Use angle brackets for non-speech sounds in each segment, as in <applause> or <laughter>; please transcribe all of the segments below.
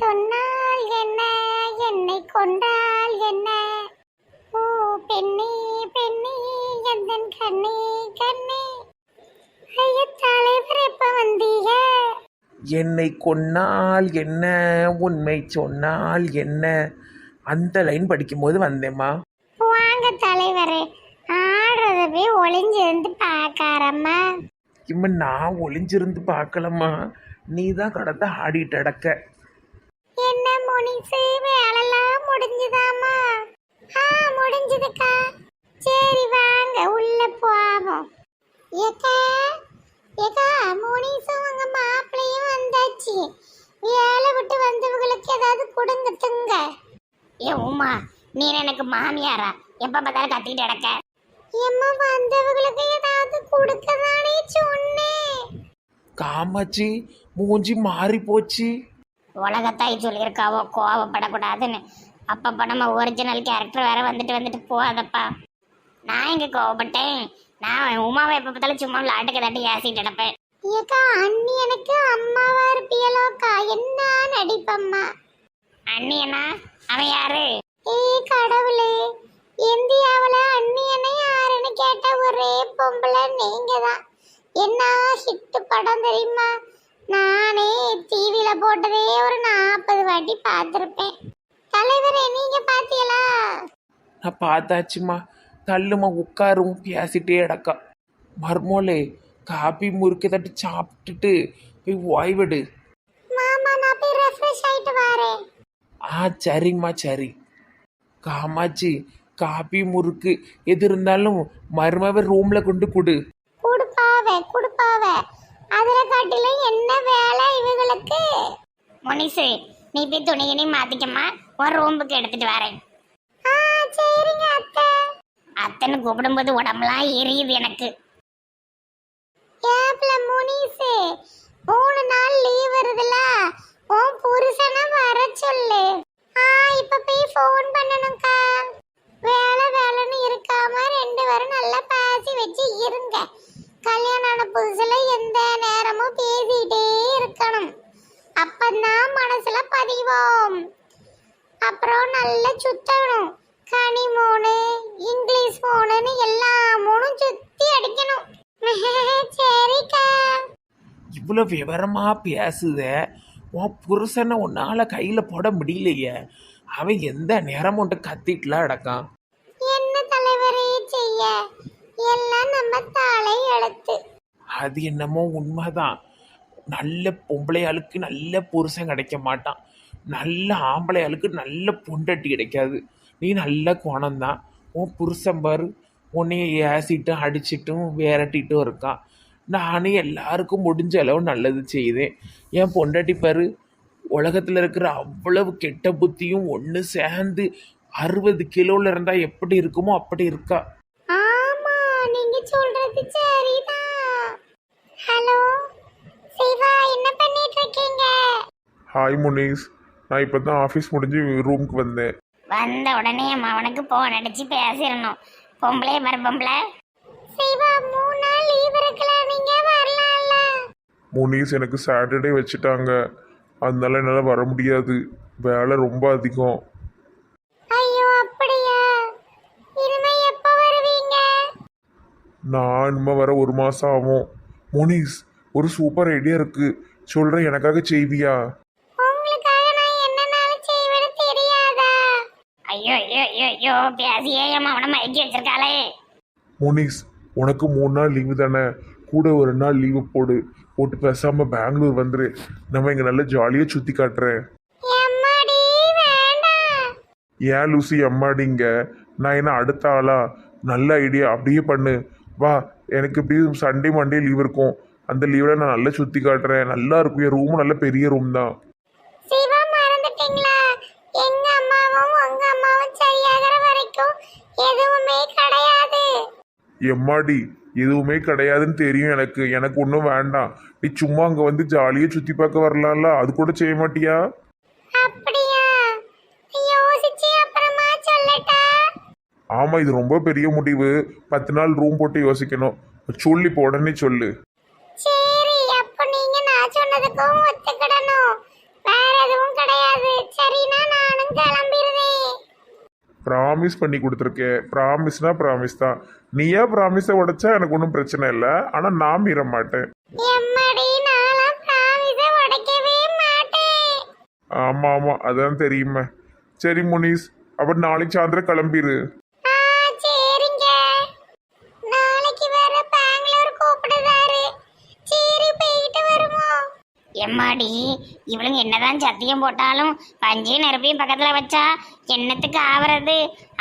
சொன்னால் என்ன? என்னை கொண்டால் என்ன? ஓ பெண்ணே பெண்ணே எந்தன் கண்ணே கண்ணே? ஐய தலைவர் எப்ப வந்தீங்க என்னை கொன்னால் என்ன? உண்மை சொன்னால் என்ன? அந்த லைன் படிக்கும்போது வந்தேம்மா. வாங்க தலைவரே ஆடுறத போய் ஒளிஞ்சிருந்து பார்க்காரம்மா. இம்மா நான் ஒளிஞ்சிருந்து பார்க்கலம்மா. நீ தான் கடத்த ஆடிட்டு அடக்க என்ன முனிசு? வேலைலாம் முடிஞ்சுதாம்மா. ஆ முடிஞ்சுதுக்கா. சரி வாங்க உள்ள போவோம். ஏக்கா ஏக்கா முனிசும் உங்க மாப்பிள்ளையும் வந்தாச்சு. வேலை விட்டு வந்தவங்களுக்கு ஏதாவது கொடுங்க துங்க. ஏ உமா நீ எனக்கு மாமியாரா? எப்ப பார்த்தாலும் கத்திட்டு கிடக்க. எம்மா வந்தவங்களுக்கு ஏதாவது கொடுக்க தானே சொன்னேன். காமாச்சி மூஞ்சி மாறி போச்சு உலகத்தாய் சொல்லியிருக்காவோ கோவப்படக்கூடாதுன்னு. அப்பப்போ நம்ம ஒரிஜினல் கேரக்டர் வேற வந்துட்டு வந்துட்டு போகாதப்பா. நான் எங்க கோவப்பட்டேன்? நான் உமாவை எப்போ பார்த்தாலும் சும்மா விளாட்டுக்கு தட்டி ஏசிட்டு கிடப்பேன். ஏக்கா அண்ணி எனக்கு அம்மாவா இருப்பியலோக்கா? என்ன நடிப்பம்மா? அண்ணியனா அவன் யாரு? ஏய் கடவுளே. இந்தியாவுல அண்ணியனை யாருன்னு கேட்ட ஒரே பொம்பளை நீங்க தான் என்ன ஹிட் படம் தெரியுமா? நானே டிவியில போட்டதே ஒரு நாற்பது வாட்டி பார்த்துருப்பேன். தலைவரே நீங்க பாத்தீங்களா நான் பார்த்தாச்சுமா தள்ளுமா உட்காரும் பேசிட்டே அடக்கா மர்மோலே காபி முறுக்கு தட்டி சாப்பிட்டுட்டு போய் ஓய்விடு. மாமா நான் போய் ரெஃப்ரெஷ் ஆயிட்டு வரேன். ஆ சரிம்மா சரி. காமாச்சி காபி முறுக்கு எது இருந்தாலும் மருமவ ரூம்ல கொண்டு கொடு. குடுப்பாவே குடுப்பாவே. அதுல காட்டிலும் என்ன வேலை இவங்களுக்கு? முனிசு நீ போய் துணி மாத்திக்கம்மா. ஒரு ரூம்புக்கு எடுத்துட்டு வரேன். ஆ சரிங்க அத்தை. அத்தைன்னு கூப்பிடும்போது உடம்புலாம் எரியுது எனக்கு. ஏப்ல முனிசு மூணு நாள் லீவ் வருதுல உன் புருஷனை வர சொல்லு. ஆ இப்ப போய் ஃபோன் பண்ணணும்க்கா. வேலை வேலைன்னு இருக்காம ரெண்டு பேரும் நல்லா பேசி வச்சு இருங்க. கல்யாணம் ஆன புதுசுல எந்த அப்புறம் நல்லா சுத்தணும் கனி மூணு இங்கிலீஷ் மூணுன்னு எல்லா மூணும் சுத்தி அடிக்கணும். <laughs> சரிக்கா. இவ்வளோ விவரமா பேசுத? உன் புருஷனை உன்னால கையில போட முடியலையே. அவன் எந்த நேரமும் உன்ட்ட கத்திட்டுலாம் அடக்கான் என்ன தலைவரே செய்ய? எல்லாம் நம்ம தலை எழுத்து அது என்னமோ உண்மைதான். நல்ல பொம்பளையாளுக்கு நல்ல புருஷன் கிடைக்க மாட்டான். நல்ல ஆம்பளையாளுக்கு நல்ல பொண்டட்டி கிடைக்காது. நீ நல்ல குணம்தான் உன் புருஷன் பாரு உன்னைய ஏசிட்டும் அடிச்சிட்டும் விரட்டிட்டும் இருக்கான் நானும் எல்லாருக்கும் முடிஞ்ச அளவு நல்லது செய்தேன். என் பொண்டாட்டி பாரு உலகத்தில் இருக்கிற அவ்வளவு கெட்ட புத்தியும் ஒன்று சேர்ந்து அறுபது கிலோவில் இருந்தால் எப்படி இருக்குமோ அப்படி இருக்கா. ஆமா நீங்க சொல்றது சரிதான் ஹலோ சிவா என்ன பண்ணிட்டு இருக்கீங்க? ஹாய் முனீஸ் நான் இப்போ தான் ஆஃபீஸ் முடிஞ்சு ரூமுக்கு வந்தேன். வந்த உடனே அவனுக்கு போன் அடிச்சு பேசிடணும். பொம்பளை மறு பொம்பளை. சிவா மூணு நாள் லீவ் இருக்கல நீங்க வரலாம்ல. முனீஸ் எனக்கு சாட்டர்டே வச்சுட்டாங்க. அதனால என்னால் வர முடியாது. வேலை ரொம்ப அதிகம். ஐயோ அப்படியா? இனிமே எப்ப வருவீங்க? நான் இனிமே வர ஒரு மாதம் ஆகும். முனீஸ் ஒரு சூப்பர் ஐடியா இருக்குது சொல்கிறேன் எனக்காக செய்வியா? ஐயோ பேசியே என் அவனை மயக்கி வச்சிருக்காளே. முனீஸ் உனக்கு மூணு நாள் லீவு தானே? கூட ஒரு நாள் லீவு போடு. போட்டு பேசாமல் பெங்களூர் வந்துரு. நம்ம இங்கே நல்லா ஜாலியாக சுற்றி காட்டுறேன். ஏன் லூசி அம்மாடிங்க நான் என்ன அடுத்த ஆளா? நல்ல ஐடியா அப்படியே பண்ணு. வா எனக்கு இப்படி சண்டே மண்டே லீவ் இருக்கும். அந்த லீவில் நான் நல்லா சுற்றி காட்டுறேன். நல்லா இருக்கும். என் ரூமும் நல்ல பெரிய ரூம் தான். எம்மாடி எதுவுமே கிடையாதுன்னு தெரியும் எனக்கு. எனக்கு ஒன்றும் வேண்டாம். நீ சும்மா அங்கே வந்து ஜாலியாக சுற்றி பார்க்க வரலாம்ல. அது கூட செய்ய மாட்டியா? ஆமாம் இது ரொம்ப பெரிய முடிவு. பத்து நாள் ரூம் போட்டு யோசிக்கணும். சொல்லி இப்போ உடனே சொல்லு சரி அப்ப நீங்க நான் சொன்னதுக்கும் ஒத்துக்கிடணும் வேற எதுவும் கிடையாது ப்ராமிஸ் பண்ணி கொடுத்துருக்கேன் ப்ராமிஸ்னா ப்ராமிஸ் தான். நீயே ப்ராமிஸை உடைச்சா எனக்கு ஒன்றும் பிரச்சனை இல்லை. ஆனால் நான் மீற மாட்டேன். ஆமாம் ஆமாம் அதான் தெரியுமே. சரி முனிஸ். அப்போ நாளைக்கு சாயந்தரம் கிளம்பிடு எம்மாடி இவளுங்க என்னதான் சத்தியம் போட்டாலும் பஞ்சையும் நெருப்பையும் பக்கத்தில் வச்சா என்னத்துக்கு ஆவறது?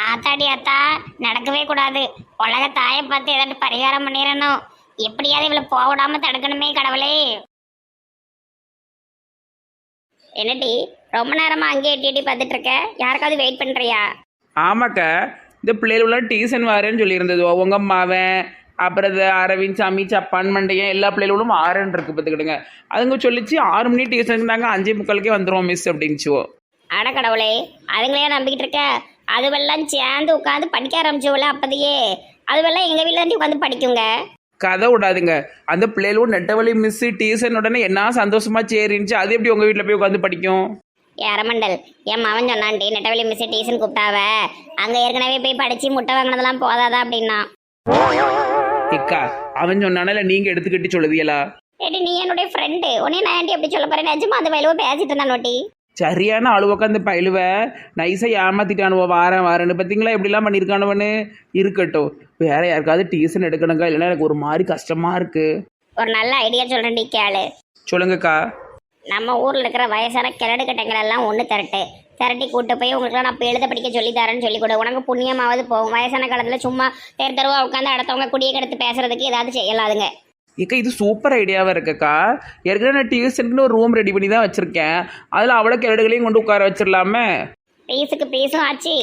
ஆத்தாடி ஆத்தா நடக்கவே கூடாது. உலக தாயை பார்த்து ஏதாட்டு பரிகாரம் பண்ணிடணும் எப்படியாவது இவளை போக தடுக்கணுமே கடவுளே. என்னடி ரொம்ப நேரமா அங்கேயே எட்டி எட்டி பார்த்துட்டு இருக்க? யாருக்காவது வெயிட் பண்றியா? ஆமாக்கா இந்த பிள்ளைகளெலாம் டியூஷன் வரேன்னு சொல்லியிருந்தது. உங்க அம்மாவன் அப்புறம் அரவிந்த் சாமி சப்பான் மண்டையன் எல்லா பிள்ளைகளும் ஆறுன்னு இருக்கு பார்த்துக்கிடுங்க. அதுங்க சொல்லிச்சு ஆறு மணி டியூஷன் இருந்தாங்க அஞ்சே முக்காலுக்கே வந்துடுவோம் மிஸ் அப்படின்ச்சுவோ அட கடவுளே அதுங்களே நம்பிக்கிட்டு இருக்க? அதுவெல்லாம் சேர்ந்து உட்காந்து படிக்க ஆரம்பிச்சோல அப்பதையே? அதுவெல்லாம் எங்க வீட்ல இருந்து உட்காந்து படிக்குங்க? கதை விடாதுங்க. அந்த பிள்ளைகளும் நெட்டவழி மிஸ் டியூஷன் உடனே என்ன சந்தோஷமா சேரின்ச்சு அது எப்படி உங்கள் வீட்டில் போய் உட்காந்து படிக்கும்? ஏரமண்டல் என் மவன் சொன்னான்டி நெட்டவெளி மிஸ் டியூஷன் கூப்பிட்டாவ. அங்க ஏற்கனவே போய் படிச்சு முட்டை வாங்கினதெல்லாம் போதாதா அப்படின்னா? இக்கா அவன் சொன்னானே இல்லை நீங்கள் எடுத்துக்கிட்டு சொல்லுதியலா ஏடி நீ என்னுடைய ஃப்ரெண்டு உடனே நான் ஏன்டி அப்படி சொல்ல போறேன்? நிஜமா அந்த வயலுவ பேசிட்டு இருந்தான் நோட்டி சரியான அழுவக்கா அந்த பயிலுவ நைஸாக ஏமாத்திட்டானுவோ வாரேன் வாரேன்னு. பார்த்தீங்களா எப்படிலாம் பண்ணியிருக்கானுவன்னு? இருக்கட்டும். வேற யாருக்காவது டியூஷன் எடுக்கணுங்க இல்லைன்னா எனக்கு ஒரு மாதிரி கஷ்டமாக இருக்கு. ஒரு நல்ல ஐடியா சொல்றேன்டி கேளு. சொல்லுங்கக்கா. நம்ம ஊர்ல இருக்கிற வயசான கிழடு கட்டைங்கள் எல்லாம் ஒன்று திரட்டு. திரட்டி கூட்டு போய் உங்களுக்குலாம் நான் இப்போ எழுத படிக்க சொல்லி தரேன்னு சொல்லி கொடு. உனக்கு புண்ணியமாவது போகும். வயசான காலத்தில் சும்மா தெரு தெருவா உட்காந்து அடுத்தவங்க குடியை கெடுத்து பேசுறதுக்கு ஏதாவது செய்யலாதுங்க. ஏக்கா இது சூப்பர் ஐடியாவாக இருக்குக்கா. ஏற்கனவே நான் டியூஷனுக்குன்னு ஒரு ரூம் ரெடி பண்ணி தான் வச்சுருக்கேன். அதில் அவ்வளோ கிழடுகளையும் கொண்டு உட்கார வச்சிடலாமே? பீஸுக்கு பீஸும் ஆச்சு.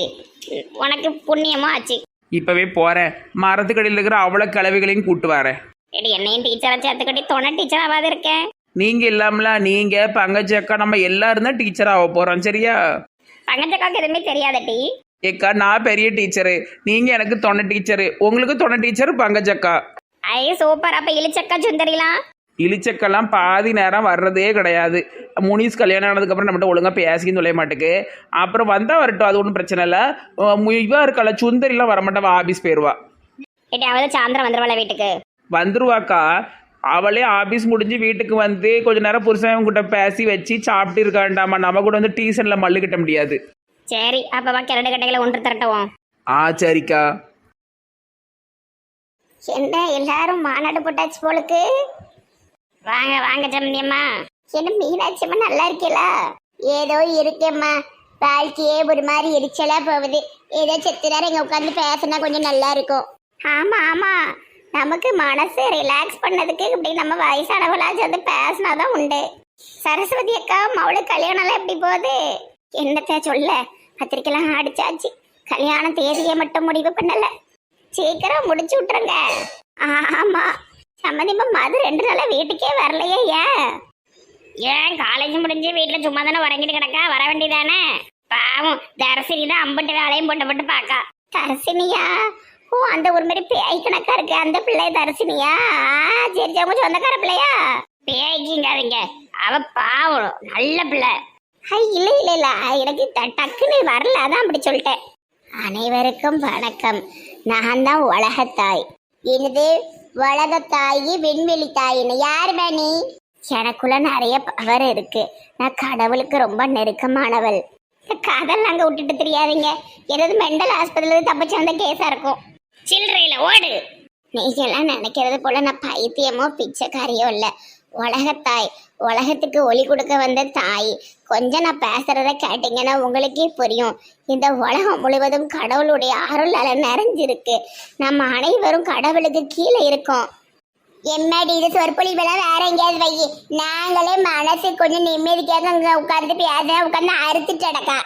உனக்கு புண்ணியமும் ஆச்சு. இப்போவே போகிறேன் மரத்துக்கடியில் இருக்கிற அவ்வளோ கிளவிகளையும் கூட்டு வரேன். என்னையும் டீச்சரை சேர்த்துக்கட்டி துணை டீச்சராவது இருக்கேன் நீங்கள் இல்லாமலாம் நீங்கள் பங்கஜ அக்கா நம்ம எல்லாரும் தான் டீச்சர் ஆக போகிறோம் சரியா? பங்கச்சக்காக்கு எதுவுமே தெரியாதட்டி ஏக்கா நான் பெரிய டீச்சரு நீங்கள் எனக்கு தொண்டை டீச்சரு உங்களுக்கு தொண்டை டீச்சர் பங்கஜக்கா ஐ சூப்பர் அப்ப இழிச்சக்கா சுந்தரிலாம் இழிச்சக்கெல்லாம் பாதி நேரம் வர்றதே கிடையாது. முனிஸ் கல்யாணம் ஆனதுக்கப்புறம் நம்மகிட்ட ஒழுங்காக பேசின்னு சொல்ல மாட்டேக்கு. அப்புறம் வந்தால் வரட்டும் அது ஒன்றும் பிரச்சனை இல்லை. இவா இருக்கல சுந்தரிலாம் வரமாட்டா ஆஃபீஸ் போயிடுவா எட்டி அவதான் சாயந்தரம் வந்துருவாள வீட்டுக்கு? வந்துருவாக்கா. அவளே ஆபீஸ் முடிஞ்சு வீட்டுக்கு வந்து கொஞ்ச நேரம் புருஷன் கிட்ட பேசி வச்சு சாப்பிட்டு இருக்காண்டாமா? நம்ம கூட வந்து டியூஷன்ல மல்லு கட்ட முடியாது. சரி அப்பவா கிரண்டு கட்டைகளை ஒன்று திரட்டுவோம். ஆ சரிக்கா. என்ன எல்லாரும் மாநாடு போட்டாச்சு போலுக்கு? வாங்க வாங்க சம்மந்தியம்மா என்ன மீனாட்சி அம்மா நல்லா இருக்கீங்களா ஏதோ இருக்கேம்மா வாழ்க்கையே ஒரு மாதிரி எரிச்சலா போகுது. ஏதோ செத்து நேரம் இங்க உட்காந்து பேசினா கொஞ்சம் நல்லா இருக்கும். ஆமா ஆமா. நமக்கு மனசு ரிலாக்ஸ் பண்ணதுக்கு இப்படி நம்ம வயசானவளா சேர்ந்து பேசினாதான் உண்டு. சரஸ்வதி அக்கா மவளு கல்யாணம்லாம் எப்படி போகுது? என்னத்த சொல்ல? பத்திரிக்கைலாம் அடிச்சாச்சு. கல்யாண தேதியை மட்டும் முடிவு பண்ணல. சீக்கிரம் முடிச்சு விட்டுருங்க. ஆமா. சம்மதிமா மது ரெண்டு நாளா வீட்டுக்கே வரலையே ஏன் ஏன் காலேஜ் முடிஞ்சு வீட்டுல சும்மா தானே உறங்கிட்டு கிடக்கா? வர வேண்டியதானே? பாவம் தரசினி தான் அம்பட்டு வேலையும் போட்டு போட்டு பாக்கா. தரசினியா? ஓ அந்த ஒரு மாதிரி பேய் கணக்கா இருக்கு. அந்த பிள்ளை தரிசினியா? சரி சரி உங்க சொந்தக்கார பிள்ளையா? பேய்க்குங்காதீங்க அவ பாவம். நல்ல பிள்ளை. ஐ இல்ல இல்ல இல்ல. எனக்கு டக்குன்னு வரல. அதான் அப்படி சொல்லிட்டேன். அனைவருக்கும் வணக்கம். நான் தான் உலகத்தாய். எனது உலகத்தாயி விண்வெளி தாயின்னு யார் நீ? எனக்குள்ள நிறைய பவர் இருக்கு. நான் கடவுளுக்கு ரொம்ப நெருக்கமானவள். இந்த கதெல்லாம் அங்க விட்டுட்டு தெரியாதீங்க. ஏதாவது மெண்டல் ஆஸ்பத்திரியில தப்பிச்சு வந்த கேஸா இருக்கும். சில்லறையில ஓடு. நீங்கெல்லாம் நினைக்கிறது போல நான் பைத்தியமோ பிச்சைக்காரியோ இல்லை. உலகத்தாய் உலகத்துக்கு ஒளி கொடுக்க வந்த தாய். கொஞ்சம் நான் பேசுறத கேட்டீங்கன்னா உங்களுக்கே புரியும். இந்த உலகம் முழுவதும் கடவுளுடைய அருளால நிறைஞ்சிருக்கு. நம்ம அனைவரும் கடவுளுக்கு கீழே இருக்கோம். எம்மாடி இது சொற்பொழிவெல்லாம் வேற எங்கேயாவது வை. நாங்களே மனசு கொஞ்சம் நிம்மதிக்காக உட்காந்து பேச உட்காந்து அறுத்துட்டு அடக்கா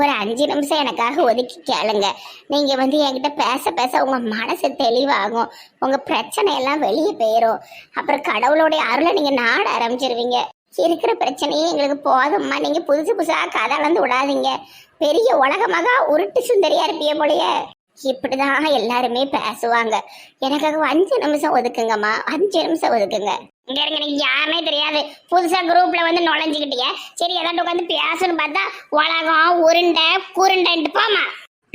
ஒரு அஞ்சு நிமிஷம் எனக்காக ஒதுக்கி கேளுங்க. நீங்கள் வந்து என்கிட்ட பேச பேச உங்கள் மனசு தெளிவாகும். உங்க பிரச்சனை எல்லாம் வெளியே போயிடும் அப்புறம் கடவுளுடைய அருளை நீங்கள் நாட ஆரம்பிச்சிருவீங்க. இருக்கிற பிரச்சனையே எங்களுக்கு போதும்மா. நீங்கள் புதுசு புதுசாக கதை அளந்து விடாதீங்க. பெரிய உலகமாக உருட்டு சுந்தரியா இருப்பிய போலயே. இப்படிதான் எல்லாருமே பேசுவாங்க. எனக்காக அஞ்சு நிமிஷம் ஒதுக்குங்கம்மா. அஞ்சு நிமிஷம் ஒதுக்குங்க. இங்க இருங்க நீங்க யாருமே தெரியாது. புதுசா குரூப்ல வந்து நுழைஞ்சுக்கிட்டீங்க சரி ஏதாட்டு உட்காந்து பேசணும் பார்த்தா உலகம் உருண்டை குருண்டைன்ட்டு போமா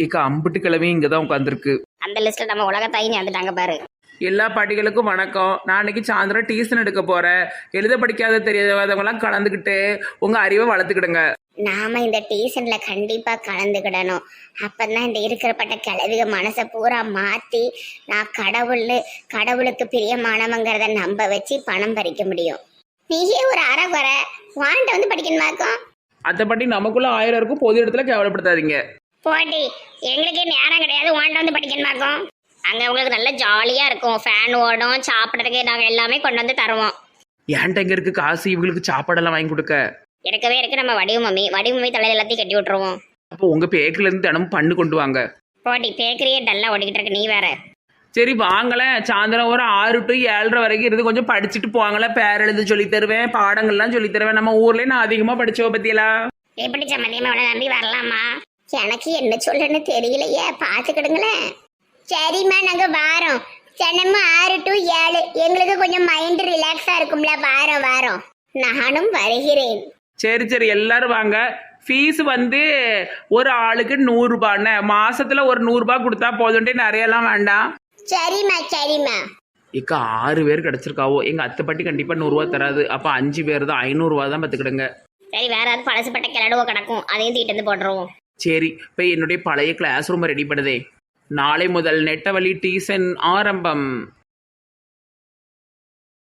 இக்க அம்புட்டு கிழமையும் இங்கே தான் உட்காந்துருக்கு. அந்த லிஸ்ட்ல நம்ம உலக தாயின்னு வந்துட்டாங்க பாரு. எல்லா பாட்டிகளுக்கும் வணக்கம். நான் இன்னைக்கு சாயந்தரம் டியூஷன் எடுக்க போறேன். எழுத படிக்காத தெரியாதவங்கலாம் கலந்துக்கிட்டு உங்க அறிவை வளர்த்துக்கிடுங்க. நாம இந்த டீசன்ல கண்டிப்பா கலந்துக்கிடணும். அப்பதான் இந்த இருக்கிறப்பட்ட கிளவிக மனசை பூரா மாத்தி நான் கடவுள் கடவுளுக்கு பிரியமானவங்கிறத நம்ப வச்சு பணம் பறிக்க முடியும். நீயே ஒரு அறகுறை வாண்ட வந்து படிக்கணுமாக்கும் அதை பற்றி நமக்குள்ள ஆயிரம் இருக்கும். பொது இடத்துல கேவலப்படுத்தாதீங்க. போட்டி. எங்களுக்கே நேரம் கிடையாது. வாண்ட வந்து படிக்கணுமாக்கும் அங்க உங்களுக்கு நல்ல ஜாலியா இருக்கும். ஃபேன் ஓடும் சாப்பிட்றதுக்கு நாங்க எல்லாமே கொண்டு வந்து தருவோம். ஏன்ட்ட எங்க இருக்கு காசு? இவங்களுக்கு சாப்பாடெல்லாம் வாங்கி கொடுக்க. இருக்கவே இருக்கு நம்ம வடிவு மம்மி. வடிவு மம்மி தலையில எல்லாத்தையும் கட்டி விட்டுருவோம். அப்போ உங்க பேக்கில இருந்து தினமும் பண்ணு கொண்டு வாங்க. போட்டி பேக்கரியே டல்லா ஓடிக்கிட்டு இருக்கு நீ வேற. சரி வாங்களேன் சாயந்தரம் ஒரு ஆறு டு ஏழரை வரைக்கும் இருந்து கொஞ்சம் படிச்சுட்டு போவாங்களேன் பேர் எழுத சொல்லி தருவேன் பாடங்கள்லாம் சொல்லி தருவேன். நம்ம ஊர்லயே நான் அதிகமா படிச்சவ பத்தியலா? எப்படி சம்மந்தியமா உன நம்பி வரலாமா? எனக்கு என்ன சொல்லன்னு தெரியலையே. பாத்துக்கிடுங்களேன் சரிம்மா நாங்க வாரோம். தினமும் ஆறு டு ஏழு. எங்களுக்கு கொஞ்சம் மைண்ட் ரிலாக்ஸா இருக்கும்ல. வாரம் வாரம். நானும் வருகிறேன். சரி சரி எல்லாரும் வாங்க. ஃபீஸ் வந்து ஒரு ஆளுக்கு நூறுரூபாண்ணே மாசத்துல ஒரு நூறுரூபா கொடுத்தா போதும்ட்டே நிறையலாம் வேண்டாம். சரிம்மா சரிம்மா. இக்கா ஆறு பேர் கிடைச்சிருக்காவோ? எங்க அத்தை பாட்டி கண்டிப்பா நூறுரூவா தராது. அப்ப அஞ்சு பேர் தான் ஐநூறுரூவா தான் பார்த்துக்கிடுங்க. சரி வேற ஏதாவது பழசுப்பட்ட கிளடுவோ கிடக்கும் அதையும் தீட்டு வந்து போட்டுருவோம். சரி இப்போ என்னுடைய பழைய கிளாஸ் ரூம் ரெடி பண்ணுதே. நாளை முதல் நெட்டவழி டீசன் ஆரம்பம்.